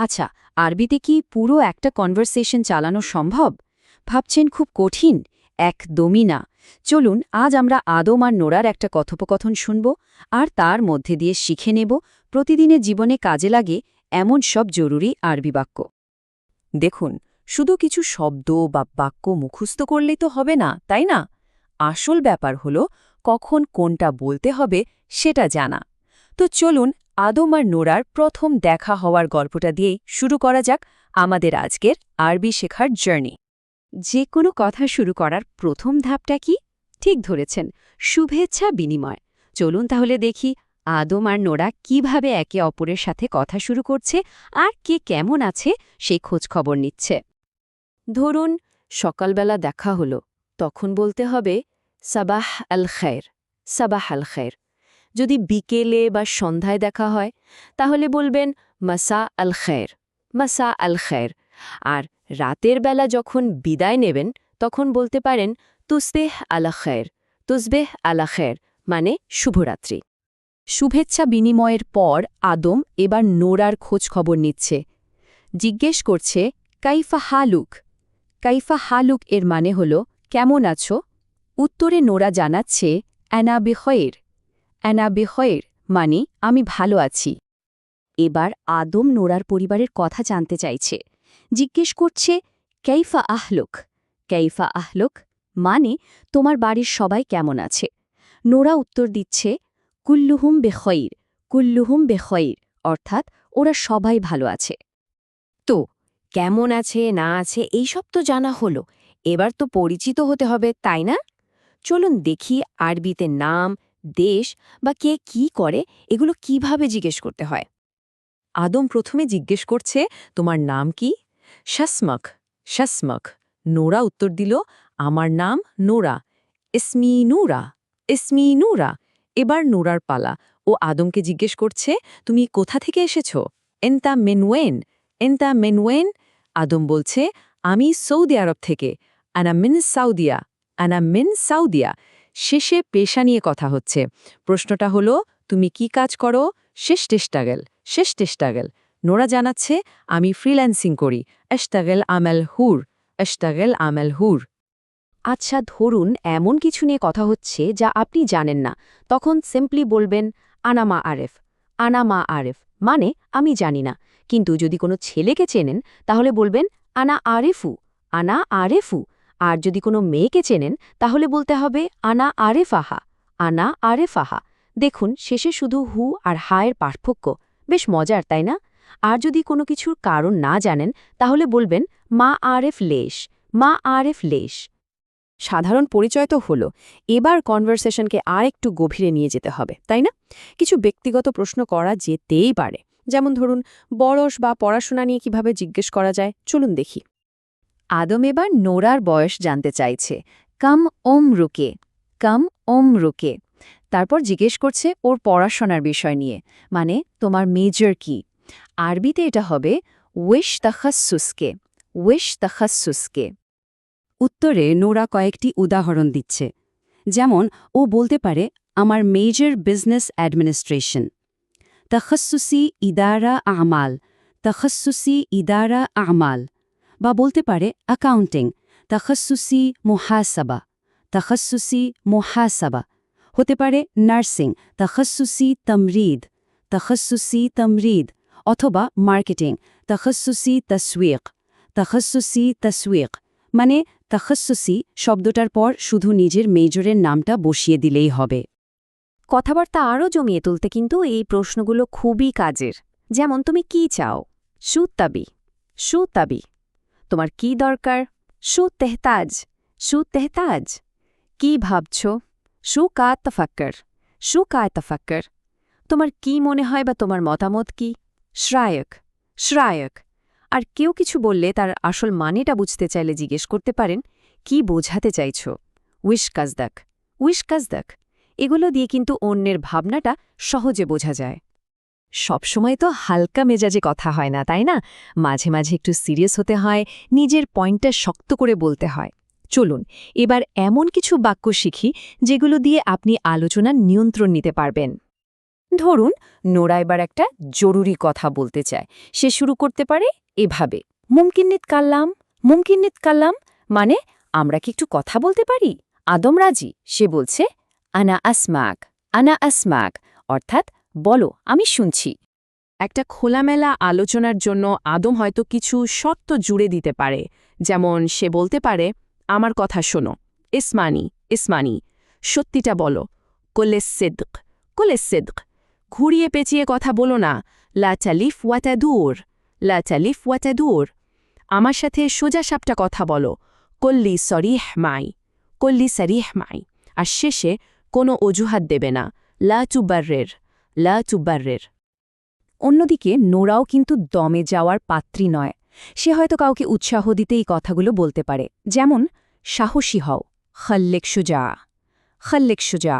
আচ্ছা আরবিতে কি পুরো একটা কনভারসেশন চালানো সম্ভব? ভাবছেন খুব কঠিন। একদমই না। চলুন, আজ আমরা আদম আর নোরার একটা কথোপকথন শুনব আর তার মধ্যে দিয়ে শিখে নেব প্রতিদিনের জীবনে কাজে লাগে এমন সব জরুরি আরবি বাক্য। দেখুন, শুধু কিছু শব্দ বা বাক্য মুখস্থ করলেই তো হবে না, তাই না? আসল ব্যাপার হল, কখন কোনটা বলতে হবে সেটা জানা। তো চলুন আদম আর নোরার প্রথম দেখা হওয়ার গল্পটা দিয়েই শুরু করা যাক আমাদের আজকের আরবি শেখার জার্নি। যে কোনো কথা শুরু করার প্রথম ধাপটা কি? ঠিক ধরেছেন, শুভেচ্ছা বিনিময়। চলুন তাহলে দেখি আদম আর নোরা কীভাবে একে অপরের সাথে কথা শুরু করছে আর কে কেমন আছে সেই খোঁজখবর নিচ্ছে। ধরুন, সকালবেলা দেখা হলো, তখন বলতে হবে, সাবাহ আল খের সাবাহ আল খের যদি বিকেলে বা সন্ধ্যায় দেখা হয়, তাহলে বলবেন, মাসা আল খের, মাসা আল খের। আর রাতের বেলা যখন বিদায় নেবেন, তখন বলতে পারেন, তুসবেহ আলা খের, তুসবেহ আলা খের মানে শুভরাত্রি। শুভেচ্ছা বিনিময়ের পর আদম এবার নোরার খোঁজ খবর নিচ্ছে। জিজ্ঞেস করছে, কাইফা হালুক? কাইফা হালুক এর মানে হল, কেমন আছো? উত্তরে নোরা জানাচ্ছে অ্যানা বেখয়ের অ্যানা বেখয়ের মানে আমি ভালো আছি। এবার আদম নোরার পরিবারের কথা জানতে চাইছে। জিজ্ঞেস করছে, কেইফা আহলুক? কেইফা আহলুক মানে তোমার বাড়ির সবাই কেমন আছে? নোরা উত্তর দিচ্ছে, কুল্লুহুম বেখয়ির কুল্লুহুম বেখয়ির অর্থাৎ ওরা সবাই ভালো আছে। তো, কেমন আছে, না আছে, এইসব তো জানা হলো। এবার তো পরিচিত হতে হবে, তাই না? চলুন দেখি আরবিতে নাম দেশ বা কে কি করে, এগুলো কীভাবে জিজ্ঞেস করতে হয়? আদম প্রথমে জিজ্ঞেস করছে, তোমার নাম কি? শাসমক শাসমক, নোরা উত্তর দিল, আমার নাম নোরা ইসমি নুরা ইসমি নুরা এবার নোরার পালা, ও আদমকে জিজ্ঞেস করছে, তুমি কোথা থেকে এসেছ? এনতা মেনওয়েন এনতা মেনওয়েন আদম বলছে, আমি সৌদি আরব থেকে, আনা মিন সাউদিয়া, আনা মিন সাউদিয়া। শেষে পেশা নিয়ে কথা হচ্ছে। প্রশ্নটা হলো, তুমি কি কাজ করো? শেষ টেস্টাগেল শেষ টেস্টাগেল। নোরা জানাচ্ছে, আমি ফ্রিল্যান্সিং করি। এস্টাগেল আমেল হুর এস্টাগেল আমেল হুর। আচ্ছা ধরুন এমন কিছু নিয়ে কথা হচ্ছে যা আপনি জানেন না। তখন সিম্পলি বলবেন, আনামা আরেফ। আনামা আরেফ। মানে আমি জানি না। কিন্তু যদি কোনো ছেলেকে চেনেন, তাহলে বলবেন, আনা আরেফু। আনা আরেফু। আর যদি কোনো মেয়েকে চেনেন, তাহলে বলতে হবে, আনা আরেফাহা আনা আরেফাহা। দেখুন, শেষে শুধু হু আর হায়ের পার্থক্য। বেশ মজার, তাই না? আর যদি কোনো কিছুর কারণ না জানেন, তাহলে বলবেন, মা আরেফ লেশ, মা আরেফ লেশ। সাধারণ পরিচয় তো হলো। এবার কনভারসেশনকে আর একটু গভীরে নিয়ে যেতে হবে, তাই না? কিছু ব্যক্তিগত প্রশ্ন করা যেতেই পারে। যেমন ধরুন বয়স বা পড়াশোনা নিয়ে কীভাবে জিজ্ঞেস করা যায়? চলুন দেখি। আদম এবার নোরার বয়স জানতে চাইছে। কাম ওম রুকে, কাম ওম রুকে। তারপর জিজ্ঞেস করছে ওর পড়াশোনার বিষয় নিয়ে মানে তোমার মেজর কি? আরবিতে এটা হবে, উইশ তাখাসুসকে উইশ তাখাসুসকে উত্তরে নোরা কয়েকটি উদাহরণ দিচ্ছে। যেমন, ও বলতে পারে, আমার মেজর বিজনেস অ্যাডমিনিস্ট্রেশন তখসুসি ইদারা আমাল। তখসুসি ইদারা আমাল। বা বলতে পারে অ্যাকাউন্টিং তখসুসি মুহাসাবা তখসুসি মুহাসাবা। হতে পারে নার্সিং তখসুসি তমরিদ তখসুসি তমরিদ। অথবা মার্কেটিং তখসুসি তসউইক তখসুসি তসউইক মানে তখসুসি শব্দটার পর শুধু নিজের মেজরের নামটা বসিয়ে দিলেই হবে। কথাবার্তা আরও জমিয়ে তুলতে কিন্তু এই প্রশ্নগুলো খুবই কাজের। যেমন, তুমি কি চাও? সু তাবি। সু তাবি। তোমার কি দরকার? সু তেহতাজ সু তেহতাজ কি ভাবছ? সু কা তফাক্কর সু কা তফাক্কর তোমার কি মনে হয় বা তোমার মতামত কি? শ্রায়ক শ্রায়ক। আর কেউ কিছু বললে তার আসল মানেটা বুঝতে চাইলে জিজ্ঞেস করতে পারেন, কি বোঝাতে চাইছ? উইশ কাজদাক উইশ কাজদাক এগুলো দিয়ে কিন্তু অন্যের ভাবনাটা সহজে বোঝা যায়। সবসময় তো হালকা মেজাজে কথা হয় না, তাই না? মাঝে মাঝে একটু সিরিয়াস হতে হয়, নিজের পয়েন্টটা শক্ত করে বলতে হয়। চলুন, এবার এমন কিছু বাক্য শিখি, যেগুলো দিয়ে আপনি আলোচনার নিয়ন্ত্রণ নিতে পারবেন। ধরুন, নোরা এবার একটা জরুরি কথা বলতে চায়। সে শুরু করতে পারে এভাবে মুমকিন্নিত কাল্লাম মুমকিন্নিত কাল্লাম মানে আমরা কি একটু কথা বলতে পারি? আদম রাজি? সে বলছে, আনা আসমাক আনা আসমাক অর্থাৎ বলো, আমি শুনছি। একটা খোলামেলা আলোচনার জন্য আদম হয়তো কিছু শর্ত জুড়ে দিতে পারে। যেমন, সে বলতে পারে, আমার কথা শোনো। ইসমানি ইসমানি, সত্যিটা বলো। কোলে সিদ্ক কোলে সিদ্ক। ঘুরিয়ে পেঁচিয়ে কথা বলো না। লা চালিফ ওয়াতাদুর লা চালিফ ওয়াতাদুর আমার সাথে সোজা সাপটা কথা বলো। কল্লি সরি মাই, কল্লি সরিহ মাই। আর শেষে কোনো অজুহাত দেবে না। লা চুব্বার্রের লা চুব্বার্রের অন্যদিকে, নোরাও কিন্তু দমে যাওয়ার পাত্রী নয়। সে হয়তো কাউকে উৎসাহ দিতে এই কথাগুলো বলতে পারে। যেমন, সাহসী হও, খল্লেক সুজা। খল্লেক সুজা,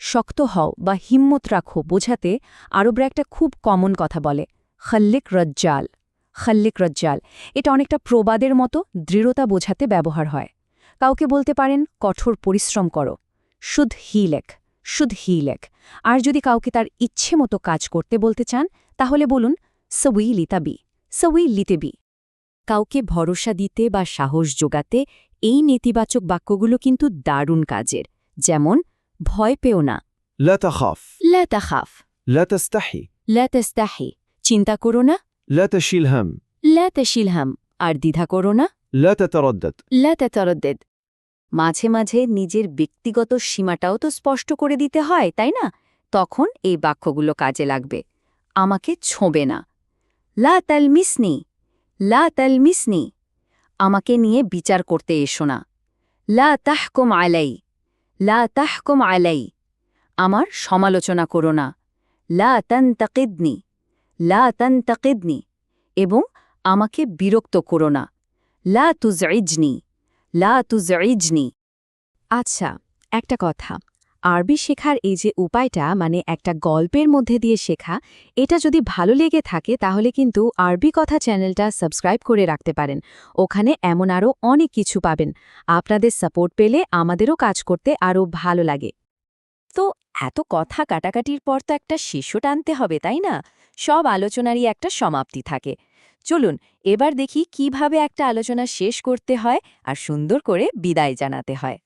শক্ত হও বা হিম্মত রাখো বোঝাতে আরবরা একটা খুব কমন কথা বলে, খাল্লেক রজ্জাল। খাল্লেক রজ্জাল, এটা অনেকটা প্রবাদের মতো দৃঢ়তা বোঝাতে ব্যবহার হয়। কাউকে বলতে পারেন, কঠোর পরিশ্রম করো। শুধ হিলেক। শুধ হিলেক আর যদি কাউকে তার ইচ্ছে মতো কাজ করতে বলতে চান তাহলে বলুন সউই লিতাবি সউই লিতেবি কাউকে ভরসা দিতে বা সাহস যোগাতে এই নেতিবাচক বাক্যগুলো কিন্তু দারুণ কাজের যেমন ভয় পেও না। চিন্তা করো না। আর দ্বিধা করো না। মাঝে মাঝে নিজের ব্যক্তিগত সীমাটাও তো স্পষ্ট করে দিতে হয়, তাই না? তখন এই বাক্যগুলো কাজে লাগবে। আমাকে ছোঁবে না। লা তালমিসনি লা তালমিসনি আমাকে নিয়ে বিচার করতে এসো না। লা তাহকুম আলাই, লা তাহকুম আলাই। আমার সমালোচনা করো না। লা তান্তাকিদনি লা তান্তাকিদনি। এবং আমাকে বিরক্ত করো না। লা তুজইজনি। লা তুজইজনি আচ্ছা একটা কথা। আরবি শেখার এই যে উপায়টা মানে একটা গল্পের মধ্যে দিয়ে শেখা, এটা যদি ভালো লেগে থাকে, তাহলে কিন্তু আরবি কথা চ্যানেলটা সাবস্ক্রাইব করে রাখতে পারেন। ওখানে এমন আরও অনেক কিছু পাবেন। আপনাদের সাপোর্ট পেলে আমাদেরও কাজ করতে আরও ভালো লাগে। তো এত কথা কাটাকাটির পর তো একটা শিশু টানতে হবে, তাই না? সব আলোচনারই একটা সমাপ্তি থাকে। চলুন, এবার দেখি কীভাবে একটা আলোচনা শেষ করতে হয় আর সুন্দর করে বিদায় জানাতে হয়।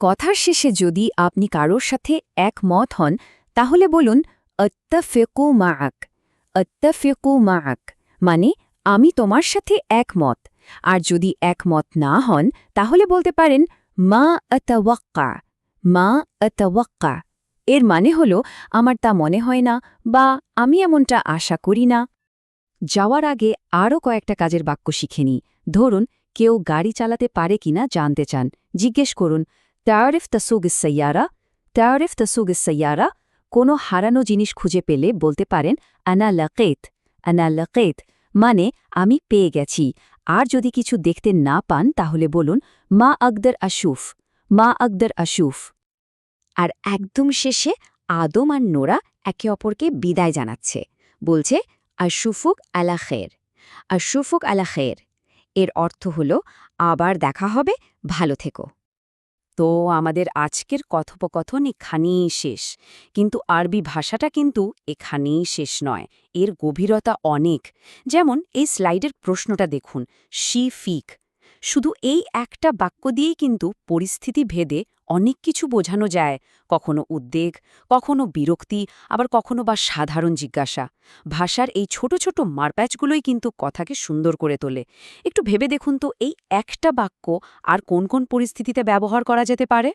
কথার শেষে যদি আপনি কারোর সাথে একমত হন, তাহলে বলুন অত্তাফেকু মাআক অত্তাফেকু মাআক মানে আমি তোমার সাথে একমত। আর যদি একমত না হন, তাহলে বলতে পারেন, মা আতাওয়াক্কা মা আতাওয়াক্কা এর মানে হল, আমার তা মনে হয় না বা আমি এমনটা আশা করি না যাওয়ার আগে আরও কয়েকটা কাজের বাক্য শিখে নিই। ধরুন, কেউ গাড়ি চালাতে পারে কিনা জানতে চান। জিজ্ঞেস করুন, তারিফ তসুগ সৈয়ারা তারিফ তসুগ সৈয়ারা কোনো হারানো জিনিস খুঁজে পেলে বলতে পারেন, আনা লকেত। আনা লকেত? মানে আমি পেয়ে গেছি। আর যদি কিছু দেখতে না পান, তাহলে বলুন, মা আকদর আশুফ। মা আকদর আশুফ। আর একদম শেষে, আদম আর নোরা একে অপরকে বিদায় জানাচ্ছে। বলছে আশুফুক আলা খের আশুফুক আলা খের এর অর্থ হল, আবার দেখা হবে, ভালো থেকো তো আমাদের আজকের কথোপকথন এখানেই শেষ। কিন্তু আরবি ভাষাটা কিন্তু এখানেই শেষ নয়, এর গভীরতা অনেক। যেমন এই স্লাইডের প্রশ্নটা দেখুন, শি ফিক শুধু এই একটা বাক্য দিয়েই কিন্তু পরিস্থিতি ভেদে অনেক কিছু বোঝানো যায়, কখনো উদ্বেগ, কখনো বিরক্তি, আবার কখনো বা সাধারণ জিজ্ঞাসা। ভাষার এই ছোট ছোট মারপ্যাচগুলোই কিন্তু কথাকে সুন্দর করে তোলে। একটু ভেবে দেখুন তো, এই একটা বাক্য আর কোন কোন পরিস্থিতিতে ব্যবহার করা যেতে পারে?